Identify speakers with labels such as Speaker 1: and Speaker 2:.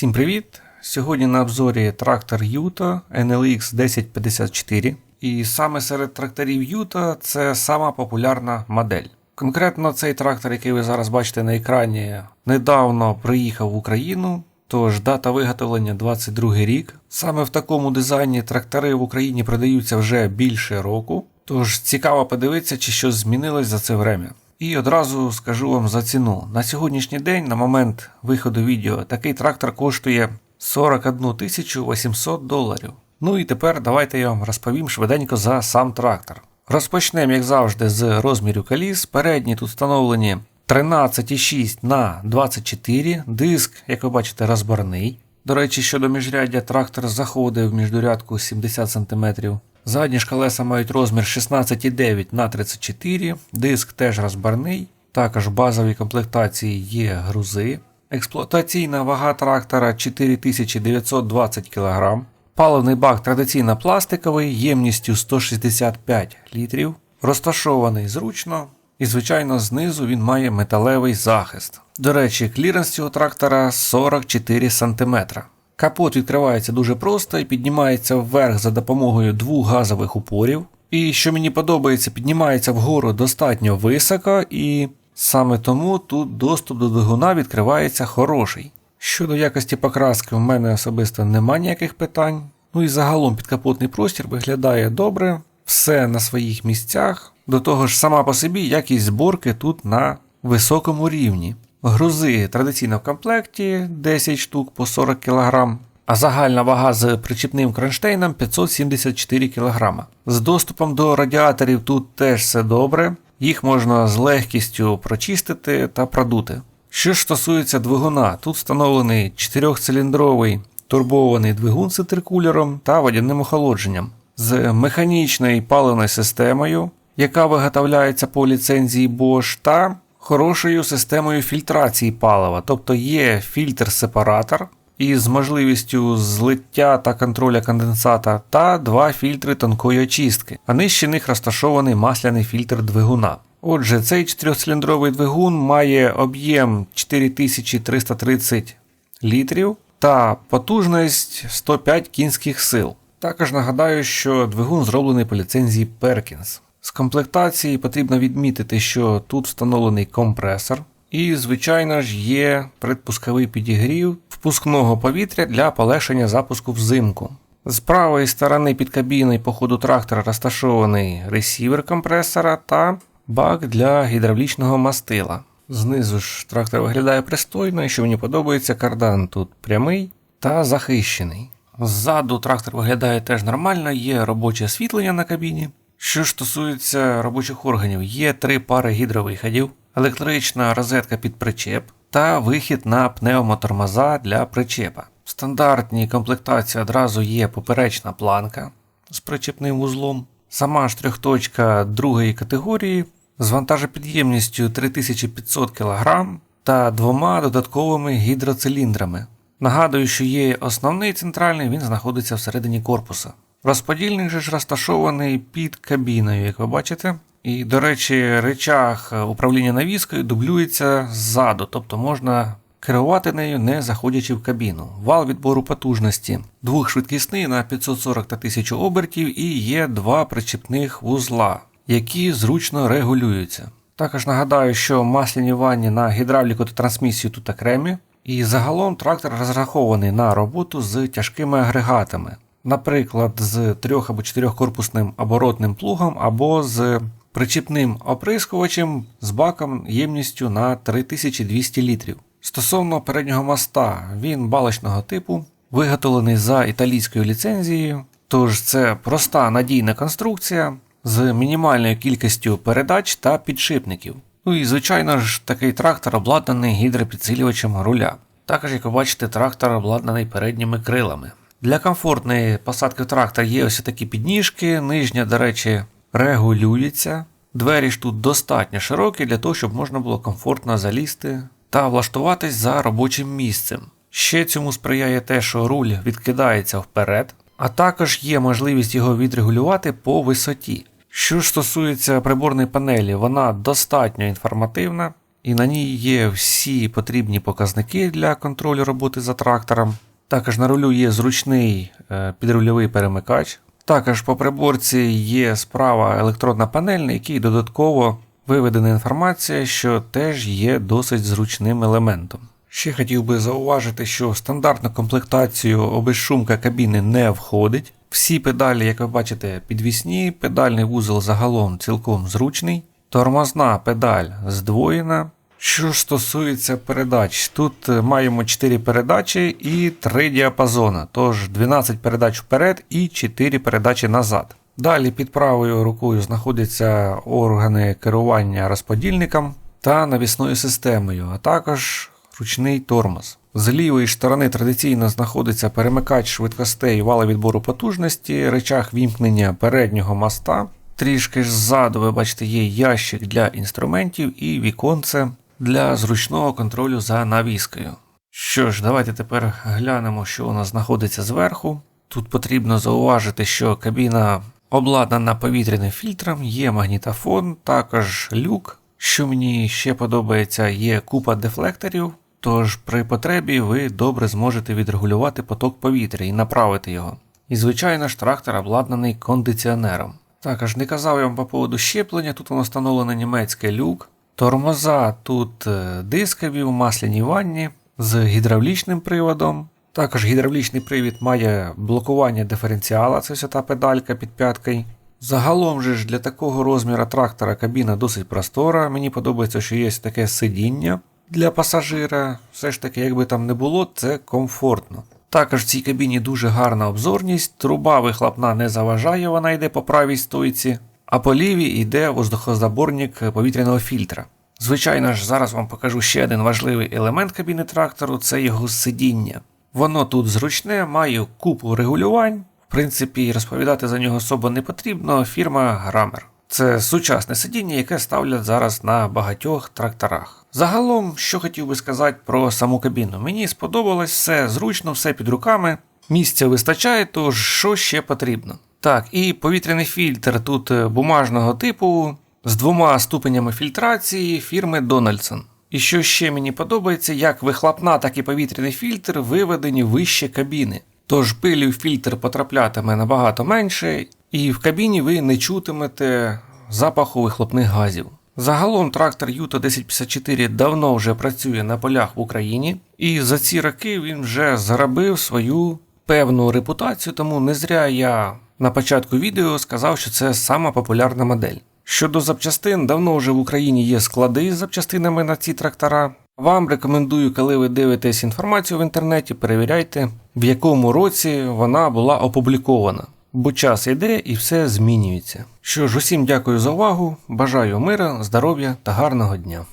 Speaker 1: Всім привіт! Сьогодні на обзорі трактор Юто NLX 1054. І саме серед тракторів Юто це сама популярна модель. Конкретно цей трактор, який ви зараз бачите на екрані, недавно приїхав в Україну. Тож дата виготовлення 22 рік. Саме в такому дизайні трактори в Україні продаються вже більше року. Тож цікаво подивитися, чи щось змінилось за це время. І одразу скажу вам за ціну. На сьогоднішній день, на момент виходу відео, такий трактор коштує 41 800 доларів. Ну і тепер давайте я вам розповім швиденько за сам трактор. Розпочнемо, як завжди, з розмірів коліс. Передні тут встановлені 13,6 на 24, диск, як ви бачите, розборний. До речі, щодо міжряддя, трактор заходить в міждурядку 70 см. Задні ж колеса мають розмір 16,9 на 34, диск теж розбарний. Також в базовій комплектації є грузи. Експлуатаційна вага трактора 4920 кг. Паливний бак традиційно пластиковий, ємністю 165 літрів, розташований зручно. І, звичайно, знизу він має металевий захист. До речі, кліренс цього трактора 44 см. Капот відкривається дуже просто і піднімається вверх за допомогою двох газових упорів. І що мені подобається, піднімається вгору достатньо високо, і саме тому тут доступ до двигуна відкривається хороший. Щодо якості покраски, в мене особисто нема ніяких питань. Ну і загалом підкапотний простір виглядає добре, все на своїх місцях. До того ж, сама по собі якість зборки тут на високому рівні. Грузи традиційно в комплекті 10 штук по 40 кг, а загальна вага з причіпним кронштейном 574 кг. З доступом до радіаторів тут теж все добре, їх можна з легкістю прочистити та продути. Що ж стосується двигуна, тут встановлений 4-циліндровий турбований двигун з інтеркулером та водяним охолодженням з механічною паливною системою, яка виготовляється по ліцензії Bosch, та хорошою системою фільтрації палива, тобто є фільтр-сепаратор із можливістю злиття та контроля конденсата, та два фільтри тонкої очистки, а нижче них розташований масляний фільтр двигуна. Отже, цей 4-циліндровий двигун має об'єм 4330 літрів та потужність 105 кінських сил. Також нагадаю, що двигун зроблений по ліцензії Perkins. З комплектації потрібно відмітити, що тут встановлений компресор, і, звичайно ж, є предпусковий підігрів впускного повітря для полегшення запуску взимку. З правої сторони під кабіною по ходу трактора розташований ресівер компресора та бак для гідравлічного мастила. Знизу ж трактор виглядає пристойно, і що мені подобається, кардан тут прямий та захищений. Ззаду трактор виглядає теж нормально, є робоче освітлення на кабіні. Що стосується робочих органів, є три пари гідровиходів, електрична розетка під причеп та вихід на пневмотормоза для причепа. В стандартній комплектації одразу є поперечна планка з причепним вузлом, сама ж трьохточка другої категорії з вантажопідємністю 3500 кг та двома додатковими гідроциліндрами. Нагадую, що є основний центральний, він знаходиться всередині корпуса. Розподільник же ж розташований під кабіною, як ви бачите. І, до речі, речах управління навіскою дублюється ззаду, тобто можна керувати нею, не заходячи в кабіну. Вал відбору потужності двохшвидкісний на 540 та 1000 обертів і є два причепних вузла, які зручно регулюються. Також нагадаю, що масляні ванні на гідравліку та трансмісію тут окремі, і загалом трактор розрахований на роботу з тяжкими агрегатами наприклад, з трьох або чотирьохкорпусним оборотним плугом, або з причіпним оприскувачем з баком ємністю на 3200 літрів. Стосовно переднього моста, він балочного типу, виготовлений за італійською ліцензією, тож це проста надійна конструкція з мінімальною кількістю передач та підшипників. Ну і, звичайно ж, такий трактор обладнаний гідропідсилювачем руля. Також, як ви бачите, трактор обладнаний передніми крилами. Для комфортної посадки трактора є ось такі підніжки, нижня, до речі, регулюється. Двері ж тут достатньо широкі для того, щоб можна було комфортно залізти та влаштуватись за робочим місцем. Ще цьому сприяє те, що руль відкидається вперед, а також є можливість його відрегулювати по висоті. Що ж стосується приборної панелі, вона достатньо інформативна. і на ній є всі потрібні показники для контролю роботи за трактором. Також на рулю є зручний е, підрульовий перемикач. Також по приборці є справа електронна панель, на якій додатково виведена інформація, що теж є досить зручним елементом. Ще хотів би зауважити, що стандартну комплектацію обезшумка кабіни не входить. Всі педалі, як ви бачите, підвісні, педальний вузол загалом цілком зручний, тормозна педаль здвоєна. Що ж стосується передач, тут е, маємо 4 передачі і 3 діапазона, тож 12 передач вперед і 4 передачі назад. Далі під правою рукою знаходяться органи керування розподільником та навісною системою, а також ручний тормоз. З лівої сторони традиційно знаходиться перемикач швидкостей вала відбору потужності, речах вімкнення переднього моста. Трішки ззаду, ви бачите, є ящик для інструментів і віконце для зручного контролю за навіскою. Що ж, давайте тепер глянемо, що у нас знаходиться зверху. Тут потрібно зауважити, що кабіна обладнана повітряним фільтром, є магнітофон, також люк. Що мені ще подобається, є купа дефлекторів, тож при потребі ви добре зможете відрегулювати поток повітря і направити його. І, звичайно ж, трактор обладнаний кондиціонером. Також не казав я вам по поводу щеплення, тут воно встановлено німецький люк. Тормоза тут е, дискові в масляній ванні з гідравлічним приводом. Також гідравлічний привід має блокування диференціала, це вся та педалька під п'яткою. Загалом же ж для такого розміру трактора кабіна досить простора. Мені подобається, що є таке сидіння для пасажира. Все ж таки, якби там не було, це комфортно. Також в цій кабіні дуже гарна обзорність, труба вихлопна не заважає, вона йде по правій стойці, а по лівій йде воздухозаборник повітряного фільтра. Звичайно ж, зараз вам покажу ще один важливий елемент кабіни трактору це його сидіння. Воно тут зручне, має купу регулювань. В принципі, розповідати за нього особо не потрібно. Фірма Грамер. Це сучасне сидіння, яке ставлять зараз на багатьох тракторах. Загалом, що хотів би сказати про саму кабіну. Мені сподобалось все зручно, все під руками. Місця вистачає, тож що ще потрібно. Так, і повітряний фільтр тут е, бумажного типу з двома ступенями фільтрації фірми Donaldson. І що ще мені подобається, як вихлопна, так і повітряний фільтр виведені вище кабіни. Тож пилі в фільтр потраплятиме набагато менше, і в кабіні ви не чутимете запаху вихлопних газів. Загалом трактор Юта 1054 давно вже працює на полях в Україні, і за ці роки він вже заробив свою певну репутацію, тому не зря я на початку відео сказав, що це сама популярна модель. Щодо запчастин, давно вже в Україні є склади з запчастинами на ці трактора. Вам рекомендую, коли ви дивитесь інформацію в інтернеті, перевіряйте, в якому році вона була опублікована. Бо час йде і все змінюється. Що ж, усім дякую за увагу, бажаю мира, здоров'я та гарного дня.